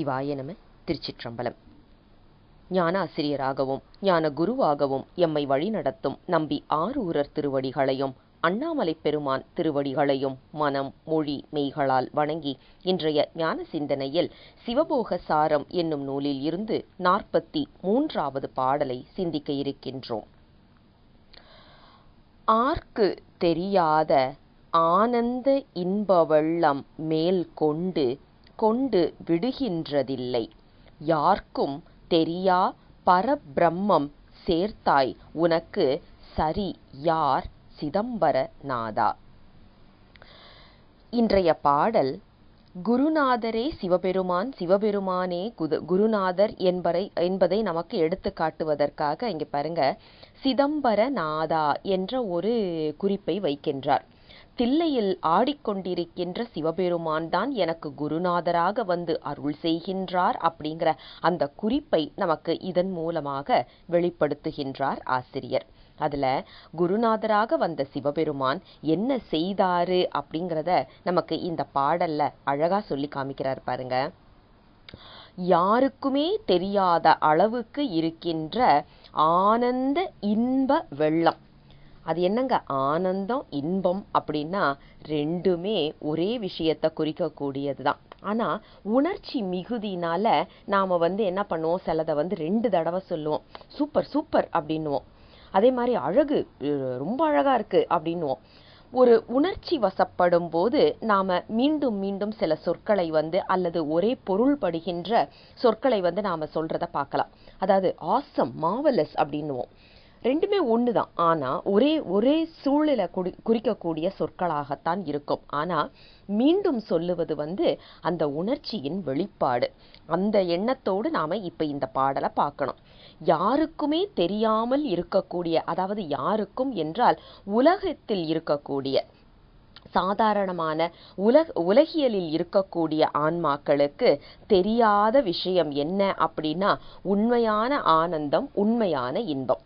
சிவாய நம திருச்சிற்றம்பலம். ஞான ஆசிரியராகவும் ஞான குருவாகவும் எம்மை வழிநடத்தும் நம்பி ஆரூரர் திருவடிகளையும் அண்ணாமலை பெருமான் திருவடிகளையும் மனம் மொழி மெய்களால் வணங்கி இன்றைய ஞான சிந்தனையில் சிவபோக சாரம் என்னும் நூலில் இருந்து நாற்பத்தி மூன்றாவது பாடலை சிந்திக்க இருக்கின்றோம். ஆர்க்கு தெரியாத ஆனந்த இன்ப வெள்ளம் மேல் கொண்டு கொண்டு விடுகின்றதில்லை. யார்க்கும் தெரியா பரபிரம்மம் சேர்த்தாய் உனக்கு சரி யார் சிதம்பர நாதா இன்றைய பாடல் குருநாதரே சிவபெருமான் சிவபெருமானே குது குருநாதர் என்பதை என்பதை நமக்கு எடுத்து காட்டுவதற்காக இங்க பாருங்க சிதம்பர நாதா என்ற ஒரு குறிப்பை வைக்கின்றார். தில்லையில் ஆடிக்கொண்டிருக்கின்ற சிவபெருமான் தான் எனக்கு குருநாதராக வந்து அருள் செய்கின்றார் அப்படிங்கிற அந்த குறிப்பை நமக்கு இதன் மூலமாக வெளிப்படுத்துகின்றார் ஆசிரியர். அதில் குருநாதராக வந்த சிவபெருமான் என்ன செய்தாரு அப்படிங்கிறத நமக்கு இந்த பாடல்ல அழகா சொல்லி காமிக்கிறார் பாருங்க. யாருக்குமே தெரியாத அளவுக்கு இருக்கின்ற ஆனந்த இன்ப வெள்ளம். அது என்னங்க? ஆனந்தம் இன்பம் அப்படின்னா ரெண்டுமே ஒரே விஷயத்தை குறிக்கக்கூடியது தான் ஆனால் உணர்ச்சி மிகுதினால நாம் வந்து என்ன பண்ணுவோம்? சிலதை வந்து ரெண்டு தடவை சொல்லுவோம். சூப்பர் சூப்பர் அப்படின்னுவோம். அதே மாதிரி அழகு ரொம்ப அழகாக இருக்குது அப்படின்னுவோம். ஒரு உணர்ச்சி வசப்படும் போது நாம் மீண்டும் மீண்டும் சில சொற்களை வந்து அல்லது ஒரே பொருள் படுகின்ற சொற்களை வந்து நாம் சொல்கிறத பார்க்கலாம். அதாவது ஆசம் மாவலஸ் அப்படின்னுவோம். ரெண்டுமே ஒன்று தான் ஆனால் ஒரே ஒரே சூழலை குறி குறிக்கக்கூடிய சொற்களாகத்தான் இருக்கும். ஆனால் மீண்டும் சொல்லுவது வந்து அந்த உணர்ச்சியின் வெளிப்பாடு. அந்த எண்ணத்தோடு நாம் இப்போ இந்த பாடலை பார்க்கணும். யாருக்குமே தெரியாமல் இருக்கக்கூடிய அதாவது யாருக்கும் என்றால் உலகத்தில் இருக்கக்கூடிய சாதாரணமான உலக உலகியலில் இருக்கக்கூடிய ஆன்மாக்களுக்கு தெரியாத விஷயம் என்ன அப்படின்னா உண்மையான ஆனந்தம் உண்மையான இன்பம்.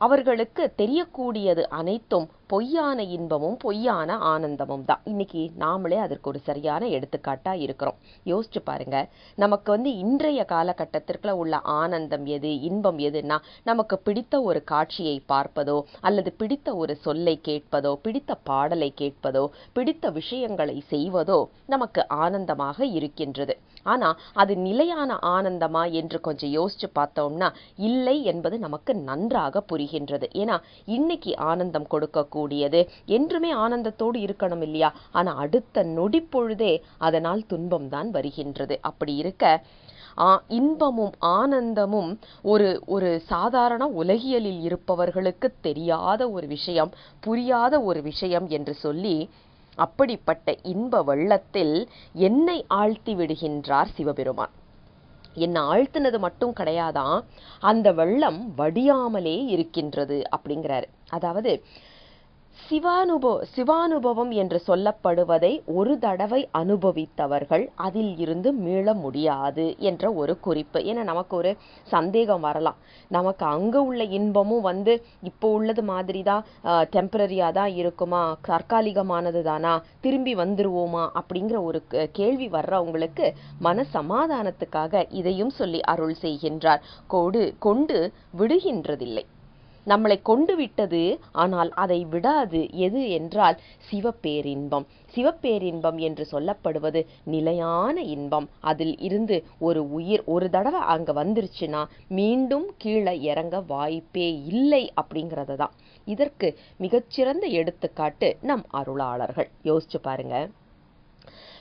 அவர்களுக்கு தெரியக்கூடியது அனைத்தும் பொய்யான இன்பமும் பொய்யான ஆனந்தமும் தான். இன்னைக்கு நாமளே அதற்கு ஒரு சரியான எடுத்துக்காட்டாக இருக்கிறோம். யோசிச்சு பாருங்க. நமக்கு வந்து இன்றைய காலகட்டத்திற்குள்ள உள்ள ஆனந்தம் எது இன்பம் எதுன்னா நமக்கு பிடித்த ஒரு காட்சியை பார்ப்பதோ அல்லது பிடித்த ஒரு சொல்லை கேட்பதோ பிடித்த பாடலை கேட்பதோ பிடித்த விஷயங்களை செய்வதோ நமக்கு ஆனந்தமாக இருக்கின்றது. ஆனால் அது நிலையான ஆனந்தமா என்று கொஞ்சம் யோசிச்சு பார்த்தோம்னா இல்லை என்பது நமக்கு நன்றாக புரிகின்றது. ஏன்னா இன்னைக்கு ஆனந்தம் கொடுக்கக்கூடியது. என்றுமே ஆனந்தத்தோடு இருக்கணும் இல்லையா? ஆனால் அடுத்த நொடி பொழுதே அதனால் துன்பம் தான் வருகின்றது. அப்படி இருக்க இன்பமும் ஆனந்தமும் ஒரு ஒரு சாதாரண உலகியலில் இருப்பவர்களுக்கு தெரியாத ஒரு விஷயம் புரியாத ஒரு விஷயம் என்று சொல்லி அப்படிப்பட்ட இன்ப வெள்ளத்தில் என்னை ஆழ்த்தி விடுகின்றார் சிவபெருமான். என்னை ஆழ்த்தினது மட்டும் கிடையாதான் அந்த வெள்ளம் வடியாமலே இருக்கின்றது அப்படிங்கிறாரு. அதாவது சிவானுபவ சிவானுபவம் என்று சொல்லப்படுவதை ஒரு தடவை அனுபவித்தவர்கள் அதில் இருந்து மீள முடியாது என்ற ஒரு குறிப்பு. ஏன்னா நமக்கு ஒரு சந்தேகம் வரலாம். நமக்கு அங்கே உள்ள இன்பமும் வந்து இப்போ உள்ளது மாதிரி தான் டெம்பரரியாக தான் இருக்குமா தற்காலிகமானது தானா திரும்பி வந்துருவோமா அப்படிங்கிற ஒரு கேள்வி வர்றவங்களுக்கு மன சமாதானத்துக்காக இதையும் சொல்லி அருள் செய்கின்றார். கொடு கொண்டு விடுகின்றதில்லை. நம்மளை கொண்டு விட்டது ஆனால் அதை விடாது. எது என்றால் சிவப்பேரின்பம். சிவப்பேரின்பம் என்று சொல்லப்படுவது நிலையான இன்பம். அதில் இருந்து ஒரு உயிர் ஒரு தடவை அங்க வந்துருச்சுன்னா மீண்டும் கீழே இறங்க வாய்ப்பே இல்லை அப்படிங்கிறது தான் இதற்கு மிகச்சிறந்த எடுத்துக்காட்டு நம் அருளாளர்கள். யோசிச்சு பாருங்க.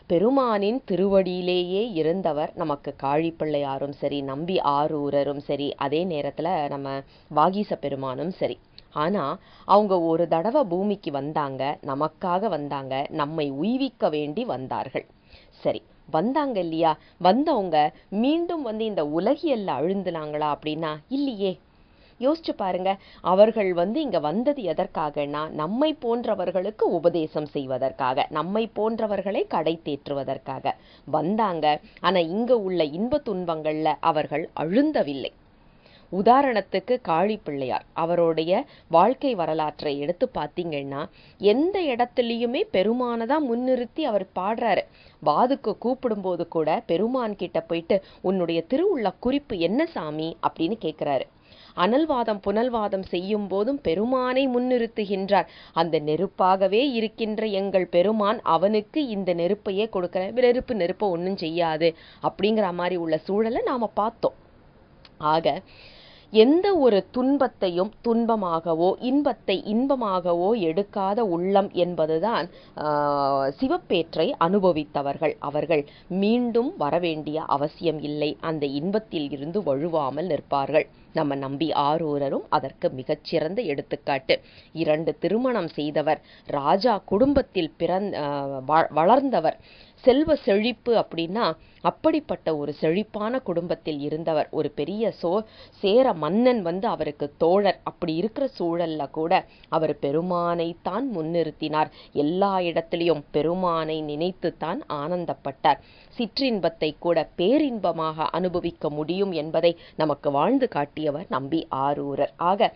பெருமானின் திருவடியிலேயே இருந்தவர் நமக்கு காழிப்பிள்ளையாரும் சரி நம்பி ஆரூரரும் சரி அதே நேரத்தில் நம்ம வாகீச பெருமானும் சரி. ஆனால் அவங்க ஒரு தடவை பூமிக்கு வந்தாங்க நமக்காக வந்தாங்க நம்மை உய்விக்க வேண்டி வந்தார்கள். சரி வந்தாங்க இல்லையா? வந்தவங்க மீண்டும் வந்து இந்த உலகியல்ல அழுந்துனாங்களா அப்படின்னா இல்லையே. யோசிச்சு பாருங்க. அவர்கள் வந்து இங்க வந்தது எதற்காகனா நம்மை போன்றவர்களுக்கு உபதேசம் செய்வதற்காக நம்மை போன்றவர்களை கடை தேற்றுவதற்காக வந்தாங்க. ஆனா இங்க உள்ள இன்ப துன்பங்கள்ல அவர்கள் அழுந்தவில்லை. உதாரணத்துக்கு காளி பிள்ளையார் அவருடைய வாழ்க்கை வரலாற்றை எடுத்து பார்த்தீங்கன்னா எந்த இடத்துலையுமே பெருமானை தான் முன்னிறுத்தி அவர் பாடுறாரு. வாதுக்கு கூப்பிடும்போது கூட பெருமான் கிட்ட போயிட்டு உன்னுடைய திருவுள்ள குறிப்பு என்ன சாமி? அப்படின்னு கேட்குறாரு அனல்வாதம் புனல்வாதம் செய்யும் போதும் பெருமானை முன்னிறுத்துகின்றார். அந்த நெருப்பாகவே இருக்கின்ற எங்கள் பெருமான் அவனுக்கு இந்த நெருப்பையே கொடுக்கிற நெருப்பு நெருப்பை ஒன்றும் செய்யாது. அப்படிங்கிற மாதிரி உள்ள சூழலை நாம பார்த்தோம். ஆக எந்த ஒரு துன்பத்தையும் துன்பமாகவோ இன்பத்தை இன்பமாகவோ எடுக்காத உள்ளம் என்பதுதான் சிவப்பேற்றை அனுபவித்தவர்கள். அவர்கள் மீண்டும் வரவேண்டிய அவசியம் இல்லை. அந்த இன்பத்தில் இருந்து வழுவாமல் நிற்பார்கள். நம்ம நம்பி ஆரூரரும் அதற்கு மிகச்சிறந்த எடுத்துக்காட்டு. இரண்டு திருமணம் செய்தவர் ராஜா குடும்பத்தில் பிறந் வ- வளர்ந்தவர். செல்வ செழிப்பு அப்படின்னா அப்படிப்பட்ட ஒரு செழிப்பான குடும்பத்தில் இருந்தவர் ஒரு பெரிய சோ சேர மன்னன் வந்து அவருக்கு தோழர். அப்படி இருக்கிற சூழல்ல கூட அவர் பெருமானை தான் முன்னிறுத்தினார். எல்லா இடத்திலையும் பெருமானை நினைத்துத்தான் ஆனந்தப்பட்டார். சிற்றின்பத்தை கூட பேரின்பமாக அனுபவிக்க முடியும் என்பதை நமக்கு வாழ்ந்து காட்டியவர் நம்பி ஆரூரர். ஆக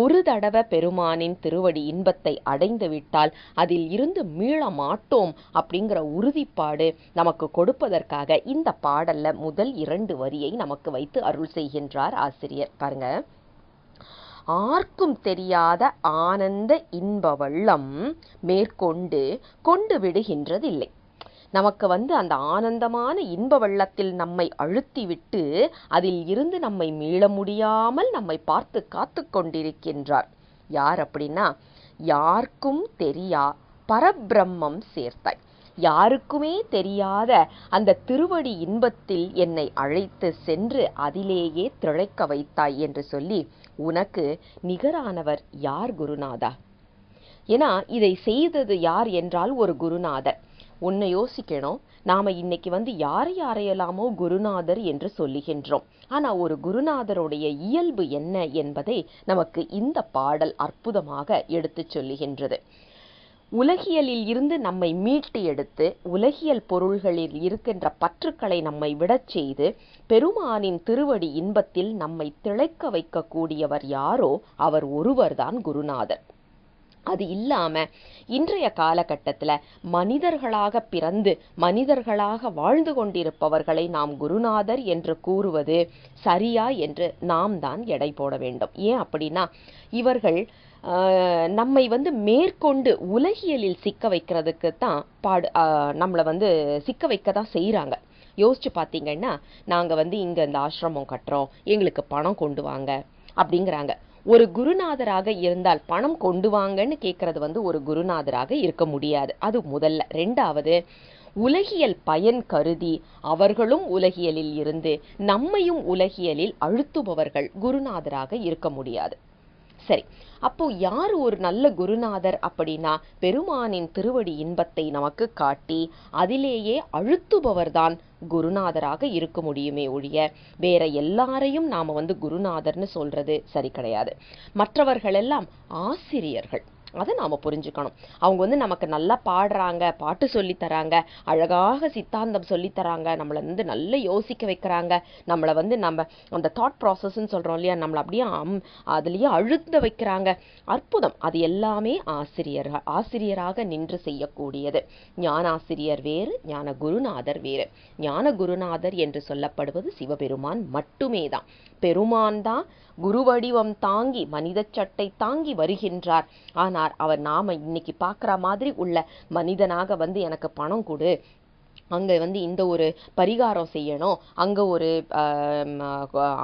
ஒரு தடவை பெருமானின் திருவடி இன்பத்தை அடைந்து விட்டால் அதில் இருந்து மீள மாட்டோம் அப்படிங்கிற உறுதிப்பாடு நமக்கு கொடுப்பதற்காக இந்த பாடல்ல முதல் இரண்டு வரியை நமக்கு வைத்து அருள் செய்கின்றார் ஆசிரியர். பாருங்க. ஆர்க்கும் தெரியாத ஆனந்த இன்ப வள்ளம் மேற்கொண்டு கொண்டு விடுகின்றதில்லை. நமக்கு வந்து அந்த ஆனந்தமான இன்ப வெள்ளத்தில் நம்மை அழுத்திவிட்டு அதில் இருந்து நம்மை மீள முடியாமல் நம்மை பார்த்து காத்து கொண்டிருக்கின்றார். யார் அப்படின்னா யாருக்கும் தெரியா பரபிரம்மம் சேர்த்தாய். யாருக்குமே தெரியாத அந்த திருவடி இன்பத்தில் என்னை அழைத்து சென்று அதிலேயே திளைக்க வைத்தாய் என்று சொல்லி உனக்கு நிகரானவர் யார் குருநாதா? ஏன்னா இதை செய்தது யார் என்றால் ஒரு குருநாதர். உன்னை யோசிக்கணும் நாம இன்னைக்கு வந்து யாரை யாரையெல்லாமோ குருநாதர் என்று சொல்லுகின்றோம். ஆனா ஒரு குருநாதருடைய இயல்பு என்ன என்பதை நமக்கு இந்த பாடல் அற்புதமாக எடுத்துச் சொல்லுகின்றது. உலகியலில் இருந்து நம்மை மீட்டு எடுத்து உலகியல் பொருள்களில் இருக்கின்ற பற்றுக்களை நம்மை விடச் செய்து பெருமானின் திருவடி இன்பத்தில் நம்மை திளைக்க வைக்கக்கூடியவர் யாரோ அவர் ஒருவர்தான் குருநாதர். அது இல்லாம இன்றைய காலகட்டத்துல மனிதர்களாக பிறந்து மனிதர்களாக வாழ்ந்து கொண்டிருப்பவர்களை நாம் குருநாதர் என்று கூறுவது சரியா என்று நாம் தான் எடை போட வேண்டும். ஏன் அப்படின்னா இவர்கள் நம்மை வந்து மேற்கொண்டு உலகியலில் சிக்க வைக்கிறதுக்கு தான் பாடு நம்மளை வந்து சிக்க வைக்க தான் செய்கிறாங்க யோசிச்சு பார்த்தீங்கன்னா நாங்கள் வந்து இங்கே இந்த ஆசிரமம் கட்டுறோம் எங்களுக்கு பணம் கொண்டு வாங்க அப்படிங்கிறாங்க. ஒரு குருநாதராக இருந்தால் பணம் கொண்டு வாங்கன்னு கேட்கறது வந்து ஒரு குருநாதராக இருக்க முடியாது. அது முதல்ல. ரெண்டாவது உலகியல் பயன் கருதி அவர்களும் உலகியலில் இருந்து நம்மையும் உலகியலில் அழுத்துபவர்கள் குருநாதராக இருக்க முடியாது. சரி அப்போ யார் ஒரு நல்ல குருநாதர் அப்படின்னா பெருமானின் திருவடி இன்பத்தை நமக்கு காட்டி அதிலேயே அழுத்துபவர்தான் குருநாதராக இருக்க முடியுமே ஒழிய வேற எல்லாரையும் நாம வந்து குருநாதர்னு சொல்றது சரி கிடையாது. மற்றவர்களெல்லாம் ஆசிரியர்கள். அதை நாம் புரிஞ்சுக்கணும். அவங்க வந்து நமக்கு நல்லா பாடுறாங்க பாட்டு சொல்லித்தராங்க அழகாக சித்தாந்தம் சொல்லி தராங்க நம்மளை வந்து நல்லா யோசிக்க வைக்கிறாங்க நம்மளை வந்து நம்ம அந்த தாட் ப்ராசஸ்ன்னு சொல்கிறோம் இல்லையா நம்மளை அப்படியே அம் அதுலேயே அழுத்த வைக்கிறாங்க. அற்புதம். அது எல்லாமே ஆசிரியர் ஆசிரியராக நின்று செய்யக்கூடியது. ஞானாசிரியர் வேறு ஞான குருநாதர் வேறு. ஞான குருநாதர் என்று சொல்லப்படுவது சிவபெருமான் மட்டுமே தான் பெருமான் தான் குருவடிவம் தாங்கி மனித சட்டை தாங்கி வருகின்றார். ஆனால் அவர் நாம இன்னைக்கு பார்க்குற மாதிரி உள்ள மனிதனாக வந்து எனக்கு பணம் கொடு. அங்க வந்து இந்த ஒரு பரிகாரம் செய்யணும். அங்க ஒரு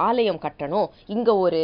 ஆலயம் கட்டணும். இங்க ஒரு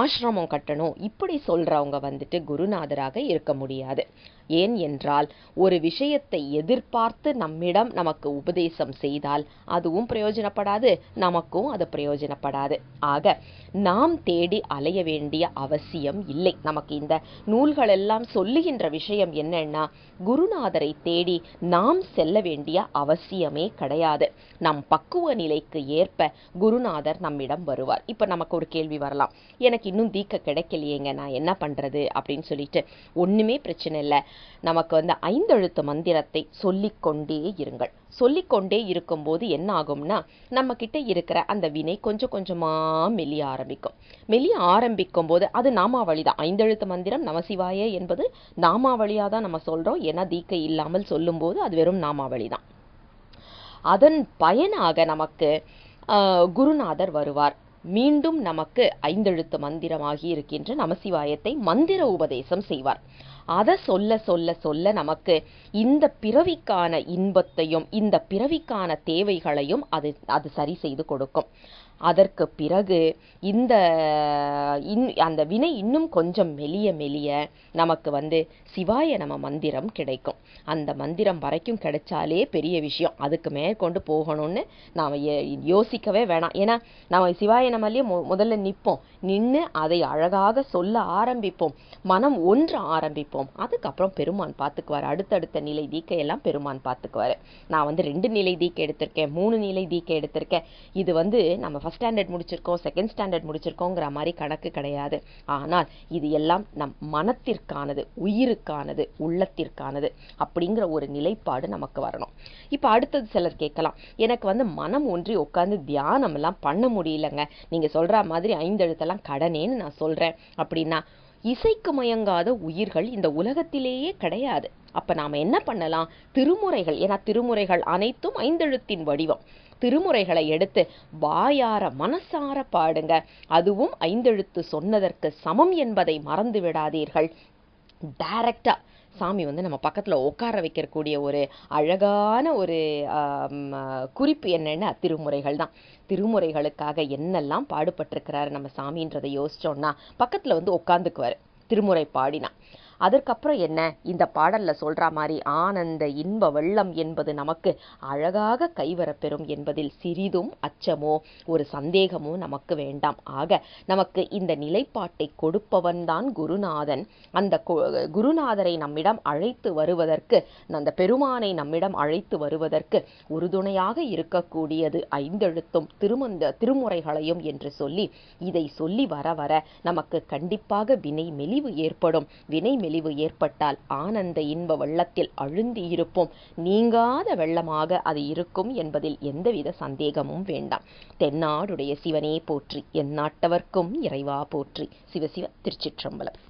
ஆசிரமம் கட்டணும். இப்படி சொல்றவங்க வந்துட்டு குருநாதராக இருக்க முடியாது. ஏன் என்றால் ஒரு விஷயத்தை எதிர்பார்த்து நம்மிடம் நமக்கு உபதேசம் செய்தால் அதுவும் பிரயோஜனப்படாது நமக்கும் அது பிரயோஜனப்படாது. ஆக நாம் தேடி அலைய வேண்டிய அவசியம் இல்லை. நமக்கு இந்த நூல்கள் எல்லாம் சொல்லுகின்ற விஷயம் என்னன்னா குருநாதரை தேடி நாம் செல்ல வேண்டிய அவசியமே கிடையாது. நம் பக்குவ நிலைக்கு ஏற்ப குருநாதர் நம்மிடம் வருவார். இப்ப நமக்கு ஒரு கேள்வி வரலாம். எனக்கு இன்னும் தீக்க கிடைக்கலையேங்க நான் என்ன பண்றது அப்படின்னு சொல்லிட்டு ஒண்ணுமே பிரச்சனை இல்லை. நமக்கு வந்து ஐந்தெழுத்து மந்திரத்தை சொல்லிக்கொண்டே இருங்கள். சொல்லிக்கொண்டே இருக்கும்போது என்ன ஆகும்னா நம்ம கிட்ட இருக்கிற அந்த வினை கொஞ்சம் கொஞ்சமா மெலிய ஆரம்பிக்கும். மெலிய ஆரம்பிக்கும் போது அது நாமாவளி தான். ஐந்தெழுத்து மந்திரம் நமசிவாய என்பது நாமாவளியாக தான் நம்ம சொல்றோம். ஏன்னா தீக்கை இல்லாமல் சொல்லும்போது அது வெறும் நாமாவளி தான். அதன் பயனாக நமக்கு குருநாதர் வருவார். மீண்டும் நமக்கு ஐந்தெழுத்து மந்திரமாகி இருக்கின்ற நமசிவாயத்தை மந்திர உபதேசம் செய்வார். அதை சொல்ல சொல்ல சொல்ல நமக்கு இந்த பிறவிக்கான இன்பத்தையும் இந்த பிறவிக்கான தேவைகளையும் அது அது சரி செய்து கொடுக்கும். அதற்கு பிறகு இந்த இன் அந்த வினை இன்னும் கொஞ்சம் மெலிய மெலிய நமக்கு வந்து சிவாய நம மந்திரம் கிடைக்கும். அந்த மந்திரம் வரைக்கும் கிடைச்சாலே பெரிய விஷயம். அதுக்கு மேற்கொண்டு போகணும்னு நாம் யோசிக்கவே வேணாம். ஏன்னா நம்ம சிவாய நம்மளே மு முதல்ல நிற்போம் நின்று அதை அழகாக சொல்ல ஆரம்பிப்போம். மனம் ஒன்று ஆரம்பிப்போம். அதுக்கப்புறம் பெருமான் பார்த்துக்குவார். அடுத்தடுத்த நிலை தீக்கையெல்லாம் பெருமான் பார்த்துக்குவார். நான் வந்து ரெண்டு நிலை தீக்கை எடுத்திருக்கேன் மூணு நிலை தீக்கை எடுத்திருக்கேன். இது வந்து நம்ம ஃபஸ்ட் ஸ்டாண்டர்ட் முடிச்சிருக்கோம் செகண்ட் ஸ்டாண்டர்ட் முடிச்சிருக்கோங்கிற மாதிரி கணக்கு கிடையாது. ஆனால் இது எல்லாம் நம் மனத்திற்கானது உயிருக்கானது உள்ளத்திற்கானது அப்படிங்கிற ஒரு நிலைப்பாடு நமக்கு வரணும். இப்போ அடுத்தது சிலர் கேட்கலாம் எனக்கு வந்து மனம் ஒன்றி உட்காந்து தியானம்லாம் பண்ண முடியலங்க. நீங்கள் சொல்கிற மாதிரி ஐந்தெழுத்தெல்லாம் கடனேன்னு நான் சொல்கிறேன் அப்படின்னா இசைக்கு மயங்காத உயிர்கள் இந்த உலகத்திலேயே கிடையாது. அப்போ நாம என்ன பண்ணலாம்? திருமுறைகள். ஏன்னா திருமுறைகள் அனைத்தும் ஐந்தெழுத்தின் வடிவம். திருமுறைகளை எடுத்து வாயார மனசார பாடுங்க. அதுவும் ஐந்தெழுத்து சொன்னதற்கு சமம் என்பதை மறந்து விடாதீர்கள். டைரக்டாக சாமி வந்து நம்ம பக்கத்தில் உட்கார வைக்கக்கூடிய ஒரு அழகான ஒரு குறிப்பு என்னென்ன திருமுறைகள் தான். திருமுறைகளுக்காக என்னெல்லாம் பாடுபட்டிருக்கிறாரு நம்ம சாமின்றதை யோசித்தோன்னா பக்கத்தில் வந்து உட்காந்துக்குவாரு திருமுறை பாடினா. அதற்கப்புறம் என்ன? இந்த பாடல்ல சொல்ற மாதிரி ஆனந்த இன்ப வெள்ளம் என்பது நமக்கு அழகாக கைவரப்பெறும் என்பதில் சிறிதும் அச்சமோ ஒரு சந்தேகமோ நமக்கு வேண்டாம். ஆக நமக்கு இந்த நிலைப்பாட்டை கொடுப்பவன்தான் குருநாதன். அந்த கு- குருநாதரை நம்மிடம் அழைத்து வருவதற்கு அந்த பெருமானை நம்மிடம் அழைத்து வருவதற்கு உறுதுணையாக இருக்கக்கூடியது ஐந்தெழுத்தும் திருமந்த திருமுறைகளையும் என்று சொல்லி இதை சொல்லி வர வர நமக்கு கண்டிப்பாக வினை மெலிவு ஏற்படும். வினை மெலிவு ஏற்பட்டால் ஆனந்த இன்ப வெள்ளத்தில் அழுந்தி இருப்போம் நீங்காத வெள்ளமாக அது இருக்கும் என்பதில் எந்தவித சந்தேகமும் வேண்டாம். தென்னாடுடைய சிவனே போற்றி எந்நாட்டவர்க்கும் இறைவா போற்றி. சிவசிவ திருச்சிற்றம்பலம்.